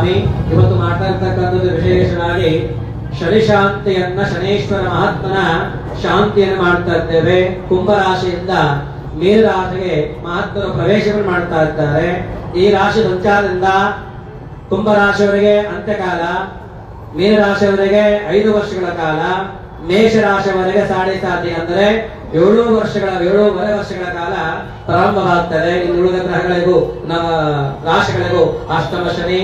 ಇವತ್ತು ಮಾತಾಡ್ತಕ್ಕಂಥದ್ದು ವಿಶೇಷವಾಗಿ ಶನಿಶಾಂತಿಯನ್ನ ಶನೇಶ್ವರ ಮಹಾತ್ಮನ ಶಾಂತಿಯನ್ನು ಮಾಡ್ತಾ ಇದ್ದೇವೆ. ಕುಂಭರಾಶಿಯಿಂದ ಮೀನರಾಶಿಗೆ ಮಹಾತ್ಮರು ಪ್ರವೇಶವನ್ನು ಮಾಡ್ತಾ ಇದ್ದಾರೆ. ಈ ರಾಶಿ ಸಂಚಾರದಿಂದ ಕುಂಭರಾಶಿಯವರಿಗೆ ಅಂತ್ಯಕಾಲ, ಮೀನರಾಶಿಯವರಿಗೆ ಐದು ವರ್ಷಗಳ ಕಾಲ, ಮೇಷರಾಶಿಯವರೆಗೆ ಸಾಡೆ ಸಾತಿ ಅಂದರೆ ಏಳು ವರ್ಷಗಳ, ಏಳೂವರೆ ವರ್ಷಗಳ ಕಾಲ ಪ್ರಾರಂಭವಾಗ್ತದೆ. ಇನ್ನು ಉಳಿದ ಗ್ರಹಗಳಿಗೂ ನಮ್ಮ ರಾಶಿಗಳಿಗೂ ಅಷ್ಟಮ ಶನಿ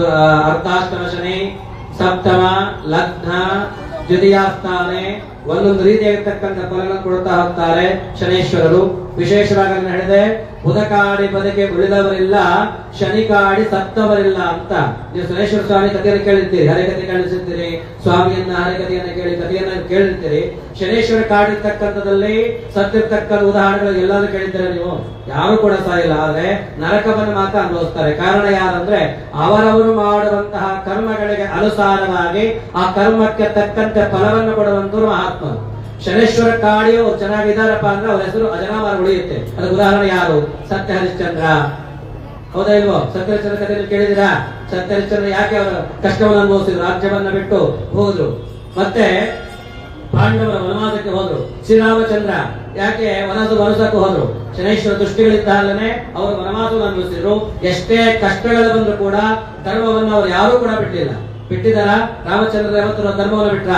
ಅರ್ಧಾಷ್ಟಮ ಶನಿ ಸಪ್ತಮ ಲಗ್ನ ದ್ವಿತೀಯ ಸ್ಥಾನೆ ಒಂದೊಂದು ರೀತಿಯಾಗಿರ್ತಕ್ಕಂಥ ಫಲಗಳನ್ನು ಕೊಡುತ್ತಾ ಹೋಗ್ತಾರೆ ಶನೇಶ್ವರರು. ವಿಶೇಷವಾಗಿ ಹೇಳಿದೆ ಬುಧಕಾಡಿ ಬದುಕೆ ಉಳಿದವರಿಲ್ಲ ಶನಿ ಕಾಡಿ ಸತ್ತವರಿಲ್ಲ ಅಂತ ನೀವು ಸುರೇಶ್ವರ ಸ್ವಾಮಿ ಕಥೆಯನ್ನು ಕೇಳಿರ್ತೀರಿ. ಹರಿಕತೆ ಕೇಳಿಸಿರ್ತೀರಿ. ಸ್ವಾಮಿಯನ್ನ ಹರಿಕಥೆಯನ್ನ ಕೇಳಿ, ಕಥೆಯನ್ನ ಕೇಳಿರ್ತೀರಿ. ಶನೇಶ್ವರ ಕಾಡಿರ್ತಕ್ಕಂಥದ್ದಲ್ಲಿ ಸತ್ತಿರ್ತಕ್ಕಂಥ ಉದಾಹರಣೆಗಳು ಎಲ್ಲಾನು ಕೇಳಿದ್ದೀರಾ ನೀವು? ಯಾರು ಕೂಡ ಸಾಯಿಲ್ಲ. ಆದ್ರೆ ನರಕವನ್ನು ಮಾತ್ರ ಅನುಭವಿಸ್ತಾರೆ. ಕಾರಣ ಯಾರಂದ್ರೆ ಅವರವರು ಮಾಡುವಂತಹ ಕರ್ಮಗಳಿಗೆ ಅನುಸಾರವಾಗಿ ಆ ಕರ್ಮಕ್ಕೆ ತಕ್ಕಂತೆ ಫಲವನ್ನು ಕೊಡುವಂತರು ಮಹಾತ್ಮರು. ಶನೇಶ್ವರ ಕಾಡಿ ಅವ್ರು ಚೆನ್ನಾಗಿದ್ದಾರಪ್ಪ ಅಂದ್ರೆ ಅವ್ರ ಹೆಸರು ಅಜನಾಮರ ಉಳಿಯುತ್ತೆ. ಅದಕ್ಕೆ ಉದಾಹರಣೆ ಯಾರು? ಸತ್ಯ ಹರಿಶ್ಚಂದ್ರ ಹೌದಾ ಇಲ್ವೋ? ಸತ್ಯ ಹರಿಶ್ಚಂದ್ರ ಕಥೆ ಕೇಳಿದಿರಾ ಸತ್ಯ ಹರಿಶ್ಚಂದ್ರ ಯಾಕೆ ಅವರು ಕಷ್ಟವನ್ನು ಅನುಭವಿಸಿದ್ರು? ರಾಜ್ಯವನ್ನ ಬಿಟ್ಟು ಹೋದ್ರು. ಮತ್ತೆ ಪಾಂಡವರ ವನವಾಸಕ್ಕೆ ಹೋದ್ರು. ಶ್ರೀರಾಮಚಂದ್ರ ಯಾಕೆ ವನಸ ವನಸಕ್ಕೂ ಹೋದ್ರು? ಶನೇಶ್ವರ ದುಷ್ಟಿಗಳಿದ್ದಾಗಲೇ ಅವರು ವನವಾಸವನ್ನು ಅನುಭವಿಸಿದ್ರು. ಎಷ್ಟೇ ಕಷ್ಟಗಳು ಬಂದ್ರು ಕೂಡ ಧರ್ಮವನ್ನು ಅವರು ಯಾರು ಕೂಡ ಬಿಟ್ಟಿಲ್ಲ. ಬಿಟ್ಟಿದಾರ ರಾಮಚಂದ್ರ ಯಾವತ್ತರ ಧರ್ಮವನ್ನು ಬಿಟ್ರ?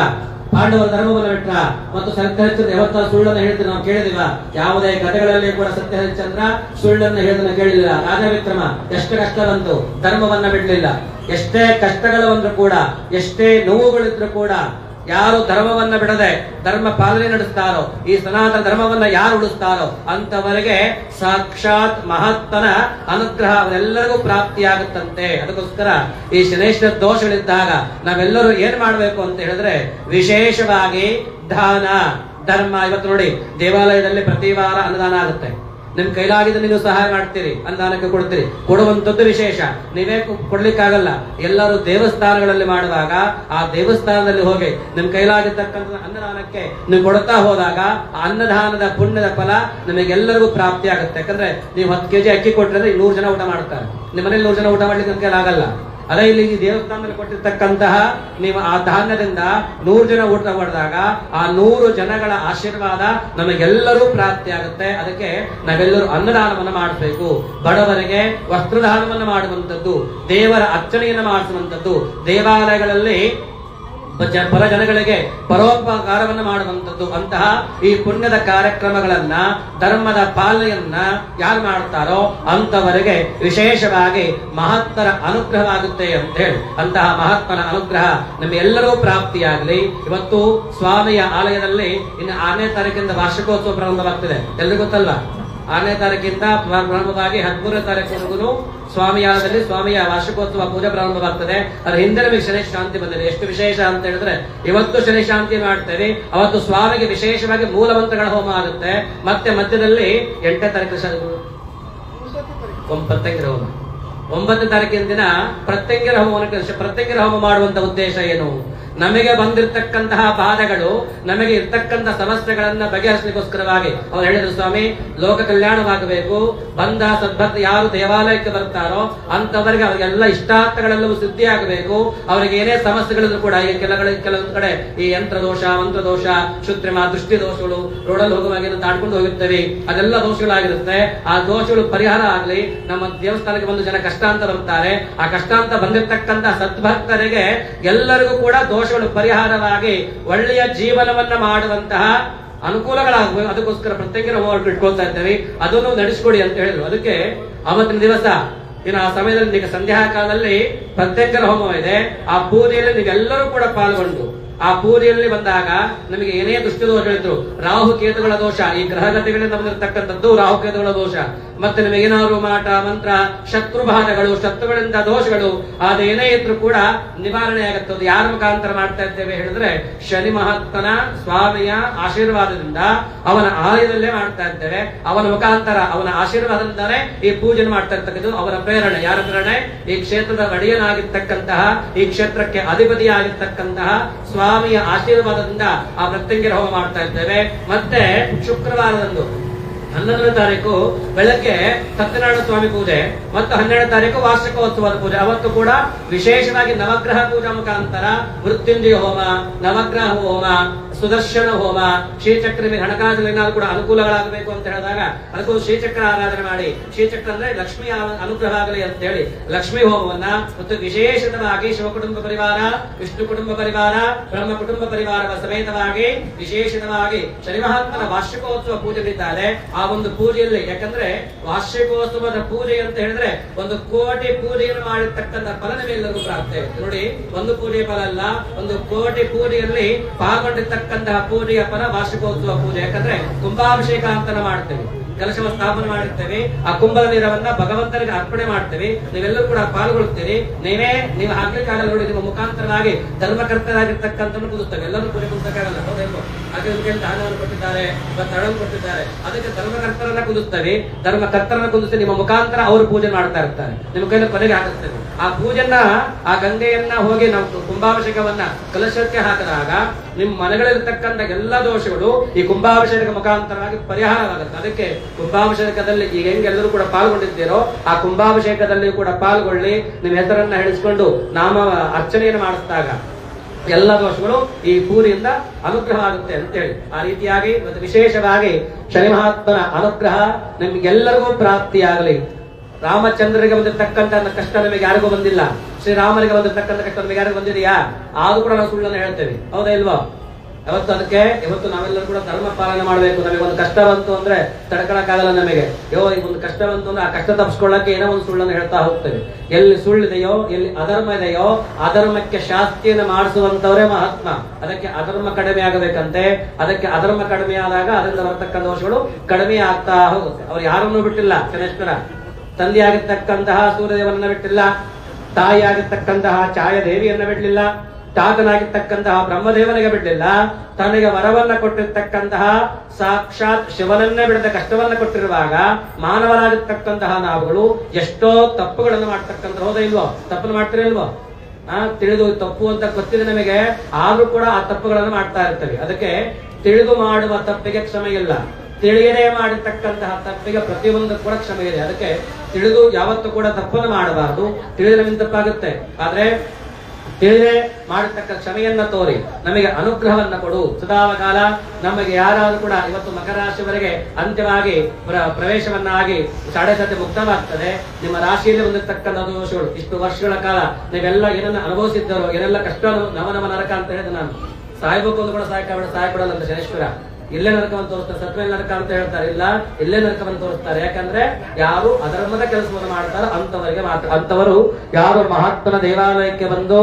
ಪಾಂಡವರ ಧರ್ಮವನ್ನು ಬಿಟ್ರ ಮತ್ತು ಸತ್ಯಹರಿಶ್ಚಂದ್ರ ಯಾವತ್ತ ಸುಳ್ಳನ್ನು ಹೇಳಿದ್ರೆ ನಾವು ಕೇಳಿದಿವ ಯಾವುದೇ ಕಥೆಗಳಲ್ಲಿ ಕೂಡ ಸತ್ಯಹರಿಶ್ಚಂದ್ರ ಸುಳ್ಳನ್ನು ಹೇಳಿದ್ರೆ ಕೇಳಿಲ್ಲ ರಾಜವಿಕ್ರಮ, ಎಷ್ಟು ಕಷ್ಟ ಬಂತು? ಧರ್ಮವನ್ನ ಬಿಡ್ಲಿಲ್ಲ. ಎಷ್ಟೇ ಕಷ್ಟಗಳು ಬಂದ್ರು ಕೂಡ, ಎಷ್ಟೇ ನೋವುಗಳಿದ್ರು ಕೂಡ ಯಾರು ಧರ್ಮವನ್ನ ಬಿಡದೆ ಧರ್ಮ ಪಾಲನೆ ನಡೆಸ್ತಾರೋ, ಈ ಸನಾತನ ಧರ್ಮವನ್ನ ಯಾರು ಉಳಿಸ್ತಾರೋ ಅಂತವರೆಗೆ ಸಾಕ್ಷಾತ್ ಮಹತ್ತನ ಅನುಗ್ರಹ ಅವರೆಲ್ಲರಿಗೂ ಪ್ರಾಪ್ತಿಯಾಗುತ್ತಂತೆ. ಅದಕ್ಕೋಸ್ಕರ ಈ ಶನೇಶ್ವರ ದೋಷಗಳಿದ್ದಾಗ ನಾವೆಲ್ಲರೂ ಏನ್ ಮಾಡಬೇಕು ಅಂತ ಹೇಳಿದ್ರೆ, ವಿಶೇಷವಾಗಿ ದಾನ, ಧರ್ಮ. ಇವತ್ತು ನೋಡಿ, ದೇವಾಲಯದಲ್ಲಿ ಪ್ರತಿ ವಾರ ಅನ್ನದಾನ ಆಗುತ್ತೆ. ನಿಮ್ ಕೈಲಾಗಿದ ನೀವು ಸಹಾಯ ಮಾಡ್ತೀರಿ, ಅನುದಾನಕ್ಕೆ ಕೊಡ್ತೀರಿ. ಕೊಡುವಂತದ್ದು ವಿಶೇಷ. ನೀವೇ ಕೊಡ್ಲಿಕ್ಕಾಗಲ್ಲ. ಎಲ್ಲರೂ ದೇವಸ್ಥಾನಗಳಲ್ಲಿ ಮಾಡುವಾಗ ಆ ದೇವಸ್ಥಾನದಲ್ಲಿ ಹೋಗಿ ನಿಮ್ ಕೈಲಾಗಿರ್ತಕ್ಕಂಥ ಅನ್ನದಾನಕ್ಕೆ ನೀವು ಕೊಡ್ತಾ ಹೋದಾಗ ಆ ಅನ್ನದಾನದ ಪುಣ್ಯದ ಫಲ ನಿಮಗೆಲ್ಲರಿಗೂ ಪ್ರಾಪ್ತಿ ಆಗುತ್ತೆ ಯಾಕಂದ್ರೆ ನೀವು ಹತ್ತು ಕೆಜಿ ಅಕ್ಕಿ ಕೊಟ್ಟರೆ ನೂರು ಜನ ಊಟ ಮಾಡ್ತಾರೆ ನಿಮ್ಮ ಮನೇಲಿ ನೂರು ಜನ ಊಟ ಮಾಡ್ಲಿಕ್ಕೆ ನಮ್ಗೆ ಆಗಲ್ಲ ಅದೇ ಇಲ್ಲಿ ಈ ದೇವಸ್ಥಾನದಲ್ಲಿ ಕೊಟ್ಟಿರ್ತಕ್ಕಂತಹ ನೀವು ಆ ಧಾನ್ಯದಿಂದ ನೂರು ಜನ ಊಟ ಮಾಡಿದಾಗ ಆ ನೂರು ಜನಗಳ ಆಶೀರ್ವಾದ ನಮಗೆಲ್ಲರೂ ಪ್ರಾಪ್ತಿ ಆಗುತ್ತೆ. ಅದಕ್ಕೆ ನಾವೆಲ್ಲರೂ ಅನ್ನದಾನವನ್ನು ಮಾಡಬೇಕು. ಬಡವರಿಗೆ ವಸ್ತ್ರದಾನವನ್ನು ಮಾಡುವಂಥದ್ದು, ದೇವರ ಅರ್ಚನೆಯನ್ನು ಮಾಡಿಸುವಂಥದ್ದು, ದೇವಾಲಯಗಳಲ್ಲಿ ಪರ ಜನಗಳಿಗೆ ಪರೋಪಕಾರವನ್ನು ಮಾಡುವಂಥದ್ದು. ಅಂತಹ ಈ ಪುಣ್ಯದ ಕಾರ್ಯಕ್ರಮಗಳನ್ನ, ಧರ್ಮದ ಪಾಲನೆಯನ್ನ ಯಾರು ಮಾಡ್ತಾರೋ ಅಂತವರಿಗೆ ವಿಶೇಷವಾಗಿ ಮಹತ್ತರ ಅನುಗ್ರಹವಾಗುತ್ತೆ ಅಂತ ಹೇಳಿ. ಅಂತಹ ಮಹಾತ್ಮನ ಅನುಗ್ರಹ ನಮಗೆಲ್ಲರೂ ಪ್ರಾಪ್ತಿಯಾಗಲಿ. ಇವತ್ತು ಸ್ವಾಮಿಯ ಆಲಯದಲ್ಲಿ ಇನ್ನು ಆರನೇ ತಾರೀಕಿಂದ ವಾರ್ಷಿಕೋತ್ಸವ ಪ್ರಾರಂಭವಾಗ್ತಿದೆ. ಎಲ್ರಿಗೂ ಗೊತ್ತಲ್ವಾ? ಆರನೇ ತಾರೀಕಿಂದ ಪ್ರ- ಪ್ರಾರಂಭವಾಗಿ ಹದಿಮೂರನೇ ತಾರೀಕು ಸ್ವಾಮಿಯಾದಲ್ಲಿ ಸ್ವಾಮಿಯ ವಾರ್ಷಿಕೋತ್ಸವ ಪೂಜೆ ಪ್ರಾರಂಭವಾಗ್ತದೆ. ಅದರ ಹಿಂದೆ ನಮಗೆ ಶನಿ ಶಾಂತಿ ಬಂದಿದೆ. ಎಷ್ಟು ವಿಶೇಷ ಅಂತ ಹೇಳಿದ್ರೆ, ಇವತ್ತು ಶನಿ ಶಾಂತಿ ಮಾಡ್ತೇವೆ. ಅವತ್ತು ಸ್ವಾಮಿಗೆ ವಿಶೇಷವಾಗಿ ಮೂಲಮಂತ್ರಗಳ ಹೋಮ ಆಗುತ್ತೆ. ಮತ್ತೆ ಮಧ್ಯದಲ್ಲಿ ಎಂಟನೇ ತಾರೀಕು ಪ್ರತ್ಯಂಗಿರ ಹೋಮ. ಒಂಬತ್ತನೇ ತಾರೀಕಿನ ದಿನ ಪ್ರತ್ಯಂಗಿರ ಹೋಮವನ್ನು ಪ್ರತ್ಯಂಗಿರ ಹೋಮ ಮಾಡುವಂತ ಉದ್ದೇಶ ಏನು? ನಮಗೆ ಬಂದಿರತಕ್ಕಂತಹ ಬಾಧೆಗಳು ನಮಗೆ ಇರ್ತಕ್ಕಂತಹ ಸಮಸ್ಯೆಗಳನ್ನ ಬಗೆಹರಿಸಲಿಕ್ಕೋಸ್ಕರವಾಗಿ ಅವ್ರು ಹೇಳಿದ್ರು, ಸ್ವಾಮಿ, ಲೋಕ ಕಲ್ಯಾಣವಾಗಬೇಕು, ಬಂದ ಸದ್ಭಕ್ತ ಯಾರು ದೇವಾಲಯಕ್ಕೆ ಬರ್ತಾರೋ ಅಂತವರಿಗೆ ಅವರಿಗೆಲ್ಲ ಇಷ್ಟಾರ್ಥಗಳೆಲ್ಲವೂ ಸಿದ್ಧಿ ಆಗಬೇಕು ಅವರಿಗೆ ಏನೇ ಸಮಸ್ಯೆಗಳಿದ್ರು ಕೂಡ ಈ ಕೆಲಗಳ ಕೆಲವೊಂದು ಕಡೆ ಈ ಯಂತ್ರ ದೋಷ, ಮಂತ್ರ ದೋಷ ಶುತ್ರಿಮ ದೃಷ್ಟಿ ದೋಷಗಳು ರೋಡಲ್ಲಿ ಹೋಗುವಾಗ ತಾಡ್ಕೊಂಡು ಹೋಗುತ್ತೇವೆ ಅದೆಲ್ಲ ದೋಷಗಳಾಗಿರುತ್ತೆ. ಆ ದೋಷಗಳು ಪರಿಹಾರ ಆಗಲಿ. ನಮ್ಮ ದೇವಸ್ಥಾನಕ್ಕೆ ಬಂದು ಜನ ಕಷ್ಟ ಅಂತ ಬರ್ತಾರೆ. ಆ ಕಷ್ಟ ಅಂತ ಬಂದಿರತಕ್ಕಂತಹ ಸದ್ಭಕ್ತರಿಗೆ ಎಲ್ಲರಿಗೂ ಕೂಡ ದೋಷಗಳು ಪರಿಹಾರವಾಗಿ ಒಳ್ಳೆಯ ಜೀವನವನ್ನ ಮಾಡುವಂತಹ ಅನುಕೂಲಗಳಾಗಬೇಕು ಅದಕ್ಕೋಸ್ಕರ ಪ್ರತ್ಯೇಕ ಹೋರಾಟ ಇಟ್ಕೊಳ್ತಾ ಇದ್ದೇವೆ ಅದನ್ನು ನಡೆಸ್ಕೊಡಿ ಅಂತ ಹೇಳಿದ್ರು. ಅದಕ್ಕೆ ಅವತ್ತಿನ ದಿವಸ, ಇನ್ನು ಆ ಸಮಯದಲ್ಲಿ ನಿಮಗೆ ಸಂಧ್ಯಾ ಕಾಲದಲ್ಲಿ ಪ್ರತ್ಯೇಕ ಹೋಮ ಇದೆ ಆ ಪೂಜೆಯಲ್ಲಿ ನೀವೆಲ್ಲರೂ ಕೂಡ ಪಾಲ್ಗೊಂಡು ಆ ಪೂರಿಯಲ್ಲಿ ಬಂದಾಗ ನಮಗೆ ಏನೇ ದುಷ್ಟ ದೋಷಗಳಿದ್ರು ರಾಹು ಕೇತುಗಳ ದೋಷ, ಈ ಗ್ರಹಗತಿಗಳಿಂದ ಬಂದಿರತಕ್ಕಂಥದ್ದು ರಾಹು ಕೇತುಗಳ ದೋಷ. ಮತ್ತೆ ನಿಮಗೇನಾದ್ರು ಮಾಟ, ಮಂತ್ರ ಶತ್ರು ಬಾಧಗಳು ಶತ್ರುಗಳಿಂದ ದೋಷಗಳು, ಅದೇನೇ ಇದ್ರು ಕೂಡ ನಿವಾರಣೆ ಆಗುತ್ತೆ. ಅದು ಯಾರ ಮುಖಾಂತರ ಮಾಡ್ತಾ ಇದ್ದೇವೆ ಹೇಳಿದ್ರೆ, ಶನಿ ಮಹಾತ್ಮನ ಸ್ವಾಮಿಯ ಆಶೀರ್ವಾದದಿಂದ ಅವನ ಆಲಯದಲ್ಲೇ ಮಾಡ್ತಾ ಇದ್ದೇವೆ. ಅವನ ಮುಖಾಂತರ ಅವನ ಆಶೀರ್ವಾದದಿಂದಾನೇ ಈ ಪೂಜೆ ಮಾಡ್ತಾ ಇರ್ತಕ್ಕಂಥದ್ದು ಅವರ ಪ್ರೇರಣೆ. ಯಾರ ಪ್ರೇರಣೆ? ಈ ಕ್ಷೇತ್ರದ ಒಡೆಯನಾಗಿರ್ತಕ್ಕಂತಹ, ಈ ಕ್ಷೇತ್ರಕ್ಕೆ ಅಧಿಪತಿಯಾಗಿರ್ತಕ್ಕಂತಹ ಸ್ವಾಮಿಯ ಆಶೀರ್ವಾದದಿಂದ ಆ ಪ್ರತ್ಯಂಗಿರ ಹೋಮ ಮಾಡ್ತಾ ಇದ್ದೇವೆ. ಮತ್ತೆ ಶುಕ್ರವಾರದಂದು ಹನ್ನೊಂದನೇ ತಾರೀಕು ಬೆಳಗ್ಗೆ ಸತ್ಯನಾರಾಯಣ ಸ್ವಾಮಿ ಪೂಜೆ, ಮತ್ತು ಹನ್ನೆರಡನೇ ತಾರೀಕು ವಾರ್ಷಿಕೋತ್ಸವದ ಪೂಜೆ. ಅವತ್ತು ಕೂಡ ವಿಶೇಷವಾಗಿ ನವಗ್ರಹ ಪೂಜಾ ಮುಖಾಂತರ ಮೃತ್ಯುಂಜಯ ಹೋಮ, ನವಗ್ರಹ ಹೋಮ ಸುದರ್ಶನ ಹೋಮ ಶ್ರೀಚಕ್ರ ಮೇಲೆ ಹಣಕಾಸಿನಲ್ಲಿ ಕೂಡ ಅನುಕೂಲಗಳಾಗಬೇಕು ಅಂತ ಹೇಳಿದಾಗ ಅದಕ್ಕೂ ಶ್ರೀಚಕ್ರ ಆರಾಧನೆ ಮಾಡಿ. ಶ್ರೀಚಕ್ರ ಅಂದ್ರೆ ಲಕ್ಷ್ಮಿ ಅನುಗ್ರಹ ಆಗಲಿ ಅಂತ ಹೇಳಿ. ಲಕ್ಷ್ಮಿ ಹೋಮವನ್ನ ಮತ್ತು ವಿಶೇಷವಾಗಿ ಶಿವಕುಟುಂಬ ಪರಿವಾರ, ವಿಷ್ಣು ಕುಟುಂಬ ಪರಿವಾರ, ಬ್ರಹ್ಮ ಕುಟುಂಬ ಪರಿವಾರದ ಸಮೇತವಾಗಿ ವಿಶೇಷವಾಗಿ ಶನಿ ಮಹಾತ್ಮನ ವಾರ್ಷಿಕೋತ್ಸವ ಪೂಜೆ ನಡೀತಾರೆ ಆ ಒಂದು ಪೂಜೆಯಲ್ಲಿ ಯಾಕಂದ್ರೆ ವಾರ್ಷಿಕೋತ್ಸವದ ಪೂಜೆ ಅಂತ ಹೇಳಿದ್ರೆ ಒಂದು ಕೋಟಿ ಪೂಜೆಯನ್ನು ಮಾಡಿರ್ತಕ್ಕಂಥ ಫಲ ನಿಮ್ಮೆಲ್ಲರಿಗೂ ಪ್ರಾಪ್ತ. ನೋಡಿ, ಒಂದು ಪೂಜೆ ಫಲ ಅಲ್ಲ, ಒಂದು ಕೋಟಿ ಪೂಜೆಯಲ್ಲಿ ಪಾಲ್ಗೊಂಡಿರ್ತಕ್ಕಂತಹ ಪೂಜೆಯ ಪರ ವಾರ್ಷಿಕೋತ್ಸವ ಪೂಜೆ. ಯಾಕಂದ್ರೆ ಕುಂಭಾಭಿಷೇಕ ಅಂತನ ಮಾಡ್ತೇವೆ. ಕಲಶವ ಸ್ಥಾಪನೆ ಮಾಡಿರ್ತೇವೆ ಆ ಕುಂಭದ ನೀರವನ್ನ ಭಗವಂತನಿಗೆ ಅರ್ಪಣೆ ಮಾಡ್ತೇವೆ ನೀವೆಲ್ಲರೂ ಕೂಡ ಪಾಲ್ಗೊಳ್ತೀರಿ ನೀವೇ ನೀವು ಹಾಕ್ಲಿಕ್ಕಾಗಲ್ಲ ನೋಡಿ, ನಿಮ್ಮ ಮುಖಾಂತರವಾಗಿ ಧರ್ಮಕರ್ತರಾಗಿರ್ತಕ್ಕಂಥ ಕುದಿಸ್ತೇವೆ ಎಲ್ಲರೂ ಕೂಡ ಕುಂತಕ್ಕಾಗಲ್ಲ. ಹೌದೇಲ್ವೋ ದಾನವನ್ನು ಕೊಟ್ಟಿದ್ದಾರೆ ಕೊಟ್ಟಿದ್ದಾರೆ. ಅದಕ್ಕೆ ಧರ್ಮಕರ್ತರನ್ನ ಕುದಿಸ್ತೇವೆ. ಧರ್ಮಕರ್ತರನ್ನ ಕುದಿಸಿ ನಿಮ್ಮ ಮುಖಾಂತರ ಅವರು ಪೂಜೆ ಮಾಡ್ತಾ ಇರ್ತಾರೆ. ನಿಮ್ಮ ಕೈಯಲ್ಲಿ ಕೊನೆಗೆ ಹಾಕಿಸ್ತೇವೆ. ಆ ಪೂಜೆನ್ನ, ಆ ಗಂಗೆಯನ್ನ ಹೋಗಿ ನಾವು ಕುಂಭಾಭಿಷೇಕವನ್ನ ಕಲಶಕ್ಕೆ ಹಾಕಿದಾಗ ನಿಮ್ಮ ಮನೆಗಳಲ್ಲಿರ್ತಕ್ಕಂಥ ಎಲ್ಲ ದೋಷಗಳು ಈ ಕುಂಭಾಭಿಷೇಕ ಮುಖಾಂತರವಾಗಿ ಪರಿಹಾರವಾಗುತ್ತೆ. ಅದಕ್ಕೆ ಕುಂಭಾಭಿಷೇಕದಲ್ಲಿ ಈಗ ಹೆಂಗೆಲ್ಲರೂ ಕೂಡ ಪಾಲ್ಗೊಂಡಿದ್ದೀರೋ, ಆ ಕುಂಭಾಭಿಷೇಕದಲ್ಲಿ ಕೂಡ ಪಾಲ್ಗೊಳ್ಳಿ, ನಿಮ್ಮ ಹೆಸರನ್ನ ಹೇಳಿಸ್ಕೊಂಡು ನಾಮ ಅರ್ಚನೆಯನ್ನು ಮಾಡಿಸಿದಾಗ ಎಲ್ಲ ದೋಷಗಳು ಈ ಪೂರಿಯಿಂದ ಅನುಗ್ರಹ ಆಗುತ್ತೆ ಅಂತ ಹೇಳಿ ಆ ರೀತಿಯಾಗಿ ಮತ್ತು ವಿಶೇಷವಾಗಿ ಶನಿ ಮಹಾತ್ಮನ ಅನುಗ್ರಹ ನಿಮ್ಗೆಲ್ಲರಿಗೂ ಪ್ರಾಪ್ತಿಯಾಗಲಿ. ರಾಮಚಂದ್ರರಿಗೆ ಬಂದಿರತಕ್ಕಂತ ಕಷ್ಟ ನಮಗೆ ಯಾರಿಗೂ ಬಂದಿಲ್ಲ. ಶ್ರೀರಾಮನಿಗೆ ಬಂದಿರತಕ್ಕಂತ ಕಷ್ಟ ನಮಗೆ ಯಾರಿಗೂ ಬಂದಿದೆಯಾ? ಆದ್ರೂ ಕೂಡ ನಾವು ಸುಳ್ಳನ್ನು ಹೇಳ್ತೇವೆ. ಹೌದಾ ಇಲ್ವಾ? ಯಾವತ್ತು ಅದಕ್ಕೆ? ಇವತ್ತು ನಾವೆಲ್ಲರೂ ಕೂಡ ಧರ್ಮ ಪಾಲನೆ ಮಾಡಬೇಕು. ನಮಗೆ ಒಂದು ಕಷ್ಟ ಬಂತು ಅಂದ್ರೆ ತಡ್ಕೊಳಕ್ಕಾಗಲ್ಲ ನಮಗೆ. ಯೋ ಒಂದು ಕಷ್ಟ ಬಂತು ಅಂದ್ರೆ ಆ ಕಷ್ಟ ತಪ್ಪಿಸ್ಕೊಳ್ಳಕ್ಕೆ ಏನೋ ಒಂದು ಸುಳ್ಳನ್ನು ಹೇಳ್ತಾ ಹೋಗ್ತೇವೆ. ಎಲ್ಲಿ ಸುಳ್ಳಿದೆಯೋ, ಎಲ್ಲಿ ಅಧರ್ಮ ಇದೆಯೋ, ಅಧರ್ಮಕ್ಕೆ ಶಾಸ್ತಿಯನ್ನು ಮಾಡಿಸುವಂತವರೇ ಮಹಾತ್ಮ. ಅದಕ್ಕೆ ಅಧರ್ಮ ಕಡಿಮೆ ಆಗಬೇಕಂತೆ. ಅದಕ್ಕೆ ಅಧರ್ಮ ಕಡಿಮೆ ಆದಾಗ ಅದರಿಂದ ಬರ್ತಕ್ಕಂಥ ದೋಷಗಳು ಕಡಿಮೆ ಆಗ್ತಾ ಹೋಗುತ್ತೆ. ಅವ್ರು ಯಾರನ್ನೂ ಬಿಟ್ಟಿಲ್ಲ, ಶನೇಶ್ವರ. ತಂದೆಯಾಗಿರ್ತಕ್ಕಂತಹ ಸೂರ್ಯದೇವನನ್ನ ಬಿಟ್ಟಿಲ್ಲ, ತಾಯಿಯಾಗಿರ್ತಕ್ಕಂತಹ ಛಾಯಾದೇವಿಯನ್ನ ಬಿಡಲಿಲ್ಲ. ತಾತನಾಗಿರ್ತಕ್ಕಂತಹ ಬ್ರಹ್ಮದೇವನಿಗೆ ಬಿಡಲಿಲ್ಲ. ತನಗೆ ವರವನ್ನ ಕೊಟ್ಟಿರ್ತಕ್ಕಂತಹ ಸಾಕ್ಷಾತ್ ಶಿವನನ್ನೇ ಬಿಡದ ಕಷ್ಟವನ್ನ ಕೊಟ್ಟಿರುವಾಗ ಮಾನವರಾಗಿರ್ತಕ್ಕಂತಹ ನಾವುಗಳು ಎಷ್ಟೋ ತಪ್ಪುಗಳನ್ನು ಮಾಡ್ತಕ್ಕಂಥ ಹೋದ ಇಲ್ವೋ? ತಪ್ಪನ್ನು ಮಾಡ್ತಿರಲ್ವೋ ಆ, ತಿಳಿದು ತಪ್ಪು ಅಂತ ಗೊತ್ತಿದೆ ನಮಗೆ. ಆದ್ರೂ ಕೂಡ ಆ ತಪ್ಪುಗಳನ್ನು ಮಾಡ್ತಾ ಇರ್ತೇವೆ. ಅದಕ್ಕೆ ತಿಳಿದು ಮಾಡುವ ತಪ್ಪಿಗೆ ಕ್ಷಮೆ ಇಲ್ಲ. ತಿಳಿಯದೆ ಮಾಡಿರ್ತಕ್ಕಂತಹ ತಪ್ಪಿಗೆ ಪ್ರತಿಯೊಂದು ಕೂಡ ಕ್ಷಮೆ ಇದೆ. ಅದಕ್ಕೆ ತಿಳಿದು ಯಾವತ್ತೂ ಕೂಡ ತಪ್ಪನ್ನು ಮಾಡಬಾರದು. ತಿಳಿದ ತಪ್ಪಾಗುತ್ತೆ. ಆದ್ರೆ ತಿಳಿದೇ ಮಾಡತಕ್ಕ ಕ್ಷಮೆಯನ್ನ ತೋರಿ, ನಮಗೆ ಅನುಗ್ರಹವನ್ನ ಕೊಡು. ಸದಾವಕಾಲ ನಮಗೆ ಯಾರಾದ್ರೂ ಕೂಡ ಇವತ್ತು ಮಕರ ರಾಶಿವರೆಗೆ ಅಂತ್ಯವಾಗಿ ಪ್ರವೇಶವನ್ನ ಪ್ರವೇಶವನ್ನಾಗಿ ಸಾಡೆ ಸತಿ ಮುಕ್ತವಾಗ್ತದೆ. ನಿಮ್ಮ ರಾಶಿಯಲ್ಲಿ ಬಂದಿರತಕ್ಕಂಥ ದೋಷಗಳು. ಇಷ್ಟು ವರ್ಷಗಳ ಕಾಲ ನೀವೆಲ್ಲ ಏನನ್ನ ಅನುಭವಿಸಿದ್ದರೋ, ಏನೆಲ್ಲ ಕಷ್ಟ ನವ ನರಕ ಅಂತ ಹೇಳಿದೆ ನಾನು. ಸಾಯ್ಬೇಕು ಕೂಡ ಸಹಾಯ ಕೊಡಲ್ಲ ಅಂತ ಶನೇಶ್ವರ. ಇಲ್ಲೇ ನರಕವನ್ನು ತೋರಿಸ್ತಾರೆ ಸತ್ವೇಲ್ ನರಕ ಅಂತ ಹೇಳ್ತಾರೆ. ಇಲ್ಲ, ಇಲ್ಲೇ ನರಕವನ್ನು ತೋರಿಸ್ತಾರೆ. ಯಾಕಂದ್ರೆ ಯಾರು ಅಧರ್ಮದ ಕೆಲಸವನ್ನು ಮಾಡ್ತಾರೋ ಅಂತವರಿಗೆ ಮಾತ್ರ, ಅಂತವರು ಯಾರು ಮಹಾತ್ಮನ ದೇವಾಲಯಕ್ಕೆ ಬಂದು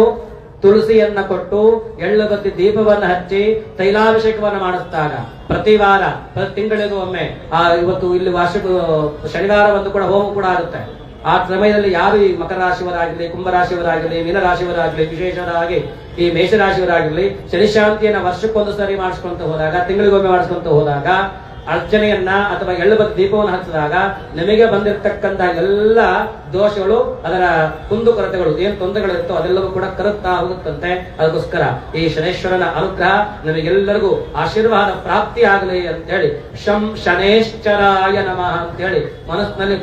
ತುಳಸಿಯನ್ನ ಕೊಟ್ಟು ಎಳ್ಳು ಬತ್ತಿ ದೀಪವನ್ನ ಹಚ್ಚಿ ತೈಲಾಭಿಷೇಕವನ್ನು ಮಾಡಿಸಿದಾಗ ಪ್ರತಿ ವಾರ, ಪ್ರತಿ ತಿಂಗಳಿಗೂ ಒಮ್ಮೆ. ಆ, ಇವತ್ತು ಇಲ್ಲಿ ವಾರ್ಷಿಕ ಶನಿವಾರ ಒಂದು ಕೂಡ ಹೋಮ ಕೂಡ ಆಗುತ್ತೆ. ಆ ಸಮಯದಲ್ಲಿ ಯಾರು ಈ ಮಕರ ರಾಶಿಯವರಾಗಲಿ, ಕುಂಭರಾಶಿಯವರಾಗಲಿ, ಮೀನರಾಶಿಯವರಾಗಲಿ ವಿಶೇಷವರಾಗಿ ಈ ಮೇಷರಾಶಿಯವರಾಗಲಿ, ಶನಿಶಾಂತಿಯನ್ನ ವರ್ಷಕ್ಕೊಂದು ಸರಿ ಮಾಡಿಸ್ಕೊಂತ ಹೋದಾಗ, ತಿಂಗಳಿಗೊಮ್ಮೆ ಮಾಡಿಸ್ಕೊಂತ ಹೋದಾಗ ಅರ್ಚನೆಯನ್ನ ಅಥವಾ ಎಳ್ಳು ಬತ್ತಿ ದೀಪವನ್ನು ಹಚ್ಚಿದಾಗ ನಿಮಗೆ ಬಂದಿರತಕ್ಕಂತಹ ಎಲ್ಲ ದೋಷಗಳು ಅದರ ಕುಂದುಕೊರತೆಗಳು ಏನ್ ತೊಂದರೆಗಳಿರುತ್ತೋ ಅದೆಲ್ಲವೂ ಕೂಡ ಕರುತ್ತಾ ಹೋಗುತ್ತಂತೆ. ಅದಕ್ಕೋಸ್ಕರ ಈ ಶನೇಶ್ವರನ ಅನುಗ್ರಹ ನಮಗೆಲ್ಲರಿಗೂ ಆಶೀರ್ವಾದ, ಪ್ರಾಪ್ತಿ ಆಗಲಿ ಅಂತ ಹೇಳಿ ಶಂ ಶನೇಶ್ವರಾಯ ನಮಃ ಅಂತ ಹೇಳಿ ಮನಸ್ಸಿನಲ್ಲಿ